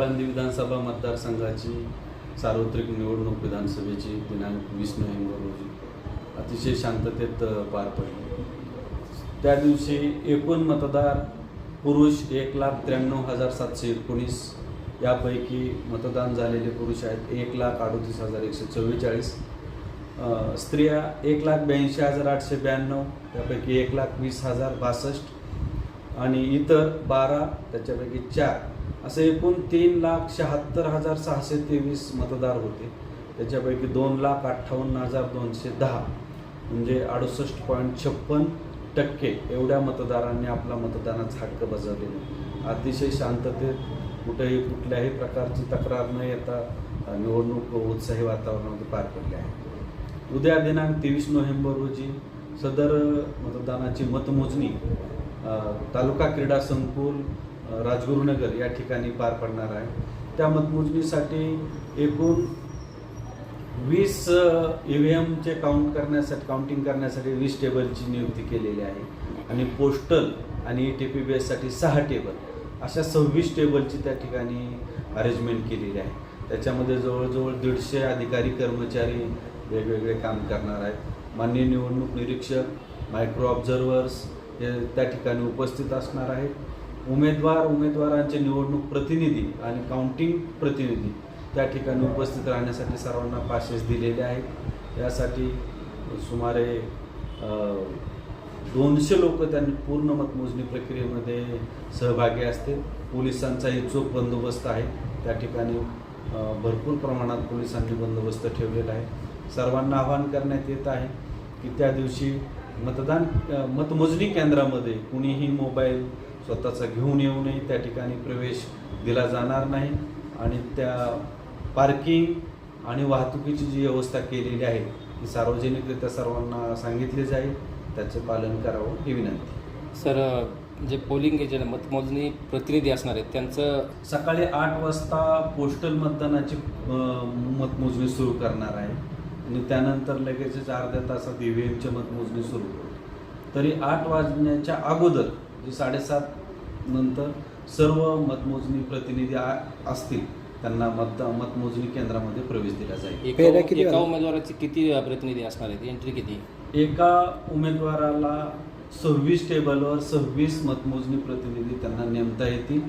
आळंदी विधानसभा मतदारसंघाची सार्वत्रिक निवडणूक विधानसभेची दिनांक वीस नोव्हेंबर रोजी. अतिशय शांततेत पार पडली. त्या दिवशी एकूण मतदार पुरुष एक लाख त्र्याण्णव हजार सातशे एकोणीस. यापैकी मतदान झालेले पुरुष आहेत एक लाख अडोतीस हजार एकशे चव्वेचाळीस. स्त्रिया एक लाख ब्याऐंशी हजार आठशे ब्याण्णव त्यापैकी एक लाख वीस हजार बासष्ट. आणि इतर बारा त्याच्यापैकी चार असं एकूण तीन लाख शहात्तर हजार सहाशे तेवीस मतदार होते. त्याच्यापैकी दोन लाख अठ्ठावन्न हजार दोनशे दहा म्हणजे अडुसष्ट पॉईंट छप्पन टक्के एवढ्या मतदारांनी आपला मतदानाचा हक्क बजावलेला. अतिशय शांततेत कुठेही कुठल्याही प्रकारची तक्रार न येता निवडणूक उत्साही वातावरणामध्ये पार पडली आहे. उद्या दिनांक तेवीस नोव्हेंबर रोजी सदर मतदानाची मतमोजणी तालुका क्रीडा संकुल राजगुरुनगर या ठिकाणी पार पडणार आहे. त्या मतमोजणीसाठी एकूण वीस ई व्ही एमचे काउंट करण्यासाठी काउंटिंग करण्यासाठी वीस टेबलची नियुक्ती केलेली आहे. आणि पोस्टल आणि ई टी पी बी एससाठी सहा टेबल अशा सव्वीस टेबलची त्या ठिकाणी अरेंजमेंट केलेली आहे. त्याच्यामध्ये जवळजवळ दीडशे अधिकारी कर्मचारी वेगवेगळे काम करणार आहेत. माननीय निवडणूक निरीक्षक मायक्रो ऑब्झर्वर्स हे त्या ठिकाणी उपस्थित असणार आहेत. उमेदवार उमेदवारांचे निवडणूक प्रतिनिधी आणि काउंटिंग प्रतिनिधी त्या ठिकाणी उपस्थित राहण्यासाठी सर्वांना पासेस दिलेले आहेत. यासाठी सुमारे दोनशे लोक त्यांनी पूर्ण मतमोजणी प्रक्रियेमध्ये सहभागी असते पोलिसांचाही चोख बंदोबस्त आहे. त्या ठिकाणी भरपूर प्रमाणात पोलिसांनी बंदोबस्त ठेवलेला आहे. सर्वांना आवाहन करण्यात येत आहे की त्या दिवशी मतदान मतमोजणी केंद्रामध्ये कुणीही मोबाईल स्वतःचा घेऊन येऊ नये त्या ठिकाणी प्रवेश दिला जाणार नाही. आणि त्या पार्किंग आणि वाहतुकीची जी व्यवस्था केलेली आहे ती सार्वजनिकरित्या सर्वांना सांगितली जाईल. त्याचे पालन करावं ही विनंती. सर जे पोलिंग एजंट मतमोजणी प्रतिनिधी असणार आहेत त्यांचं सकाळी आठ वाजता पोस्टल मतदानाची मतमोजणी सुरू करणार आहे. आणि त्यानंतर लगेचच अर्ध्या तासात ई व्ही एमची मतमोजणी सुरू होईल. तरी आठ वाजण्याच्या अगोदर जी साडेसात नंतर सर्व मतमोजणी प्रतिनिधी आ- असतील त्यांना मत मतमोजणी केंद्रामध्ये प्रवेश दिला जाईल. एका? उमेदवाराचे किती प्रतिनिधी असणार आहेत? एंट्री किती? एका उमेदवाराला सव्वीस टेबलवर सव्वीस मतमोजणी प्रतिनिधी त्यांना नेमता येतील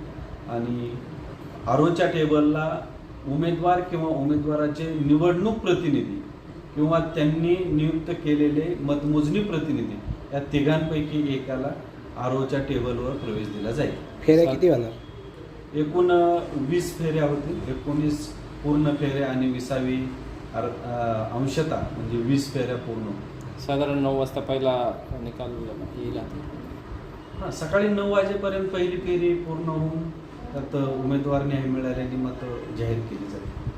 आणि आरोच्या टेबलला उमेदवार किंवा उमेदवाराचे निवडणूक प्रतिनिधी किंवा त्यांनी नियुक्त केलेले मतमोजणी प्रतिनिधी या तिघांपैकी एकाला आरोच्या टेबलवर प्रवेश दिला जाईल. फेऱ्या किती होणार? एकूण वीस फेऱ्या होतील. एकोणीस पूर्ण फेऱ्या आणि विसावी अर- अ, अंशता म्हणजे वीस फेऱ्या पूर्ण. साधारण नऊ वाजता पहिला निकाल येईल आता. हां सकाळी नऊ वाजेपर्यंत पहिली फेरी पूर्ण होऊन त्यात उमेदवार न्याय मिळालेली मतं जाहीर केली जाईल